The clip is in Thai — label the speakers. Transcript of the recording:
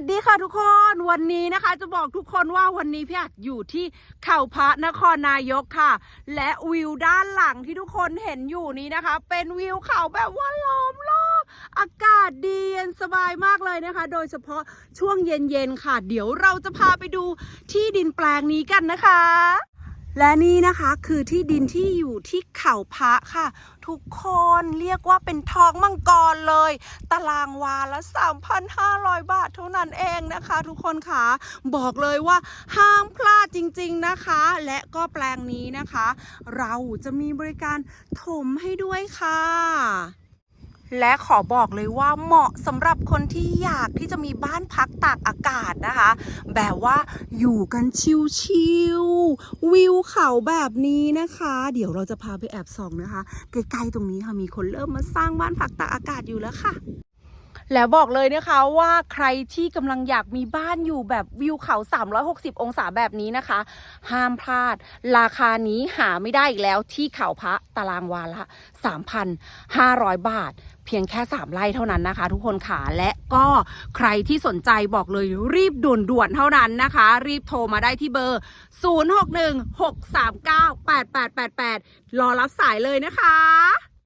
Speaker 1: สดีค่ะทุกคนวันนี้นะคะจะบอกทุกคนว่าวันนี้พี่อัดอยู่ที่เขาพระนครนายกค่ะ และวิวด้านหลังที่ทุกคนเห็นอยู่นี้นะคะ เป็นวิวเขาแบบว่าล้อมรอบอากาศดีเย็นสบายมากเลยนะคะ โดยเฉพาะช่วงเย็นๆค่ะ เดี๋ยวเราจะพาไปดูที่ดินแปลงนี้กันนะคะ และนี่นะคะคือที่ดินที่อยู่ที่เขาพระค่ะ ทุกคนเรียกว่าเป็นทองมังกรเลย ตารางวาละ 3,500 บาทเท่านั้นเองนะคะ ทุกคนค่ะบอกเลยว่าห้ามพลาดจริงๆนะคะ และก็แปลงนี้นะคะ เราจะมีบริการถมให้ด้วยค่ะ และขอบอกเลยว่าเหมาะสำหรับคนที่อยากที่จะมีบ้านพักตากอากาศนะคะ แบบว่าอยู่กันชิวๆวิวเขาแบบนี้นะคะ เดี๋ยวเราจะพาไปแอบส่องนะคะ ใกล้ๆตรงนี้ค่ะมีคนเริ่มมาสร้างบ้านพักตากอากาศอยู่แล้วค่ะ แล้วบอกเลยนะคะว่าใครที่กำลังอยากมีบ้านอยู่แบบวิวเขา 360 องศาแบบนี้นะคะ ห้ามพลาด ราคานี้หาไม่ได้อีกแล้วที่เขาพระตารางวาละ 3,500 บาทเพียงแค่ 3ไร่เท่านั้นนะคะ ทุกคนค่ะและก็ใครที่สนใจบอกเลยรีบด่วนๆเท่านั้นนะคะ รีบโทรมาได้ที่เบอร์ 0616398888 รอรับสายเลยนะคะ